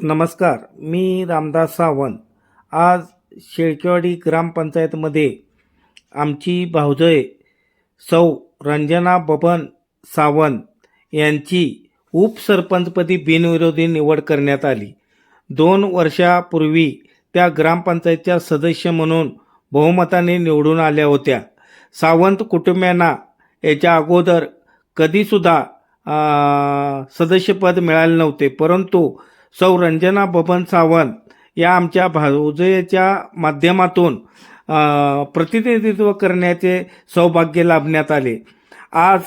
नमस्कार मी रामदास सावंत. आज शेळकेवाडी ग्रामपंचायतमध्ये आमची भावजय सौ रंजना बबन सावंत यांची उपसरपंचपदी बिनविरोधी निवड करण्यात आली. दोन वर्षापूर्वी त्या ग्रामपंचायतच्या सदस्य म्हणून बहुमताने निवडून आल्या होत्या. सावंत कुटुंबियांना याच्या अगोदर कधीसुद्धा सदस्यपद मिळाले नव्हते परंतु सौ रंजना बबन सावंत या आमच्या भाऊजयाच्या माध्यमातून प्रतिनिधित्व करण्याचे सौभाग्य लाभण्यात आले. आज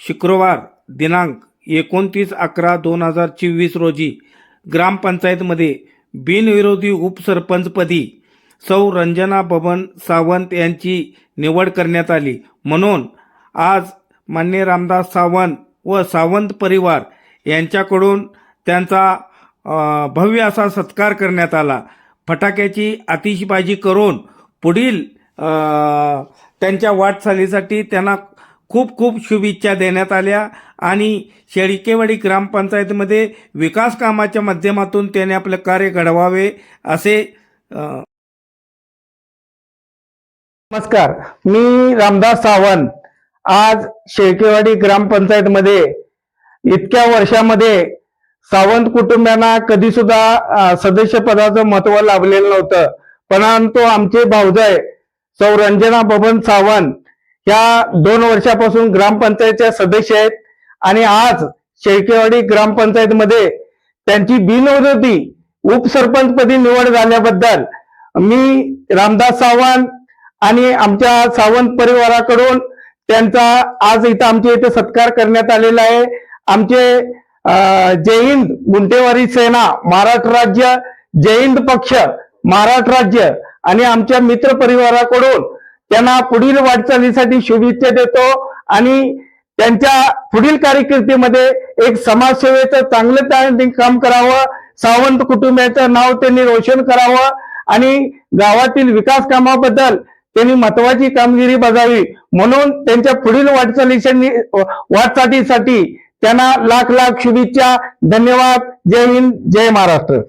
शुक्रवार दिनांक एकोणतीस अकरा दोन हजार चोवीस रोजी ग्रामपंचायतमध्ये बिनविरोधी उपसरपंचपदी सौ रंजना बबन सावंत यांची निवड करण्यात आली. म्हणून आज मान्य रामदास सावंत व सावंत परिवार यांच्याकडून त्यांचा भव्य असा सत्कार करण्यात आला. फटाक्याची आतिषबाजी करून पुढील त्यांच्या वाटचालीसाठी त्यांना खूप खूप शुभेच्छा देण्यात आल्या आणि शेळकेवाडी ग्रामपंचायतीमध्ये विकास कामाच्या माध्यमातून त्याने आपलं कार्य घडवावे असे नमस्कार. मी रामदास सावंत. आज शेळकेवाडी ग्रामपंचायतमध्ये इतक्या वर्षामध्ये सावंत कुटुंबियांना कधी सुद्धा सदस्य पदाचं महत्त्व लाभलेलं नव्हतं. परंतु आमचे भाऊजय सौ रंजना बबन सावंत ह्या दोन वर्षापासून ग्रामपंचायतच्या सदस्य आहेत. आणि आज शेळकेवाडी ग्रामपंचायतमध्ये त्यांची बिनविरोधी उपसरपंचपदी निवड झाल्याबद्दल मी रामदास सावंत आणि आमच्या सावंत परिवाराकडून त्यांचा आज इथं आमच्या इथे सत्कार करण्यात आलेला आहे. आमचे जय हिंद गुंटेवारी सेना महाराष्ट्र राज्य जय हिंद पक्ष महाराष्ट्र राज्य आणि आमच्या मित्र परिवाराकडून त्यांना पुढील वाटचालीसाठी शुभेच्छा देतो आणि त्यांच्या पुढील कार्यकिर्दीमध्ये एक समाजसेवेचं चांगलं त्यांनी काम करावं सावंत कुटुंबाचं नाव त्यांनी रोशन करावं आणि गावातील विकास कामाबद्दल त्यांनी महत्वाची कामगिरी बजावी म्हणून त्यांच्या पुढील वाटचालीसाठी वाटचालीसाठी त्यांना लाख लाख शुभेच्छा धन्यवाद. जय हिंद जय महाराष्ट्र.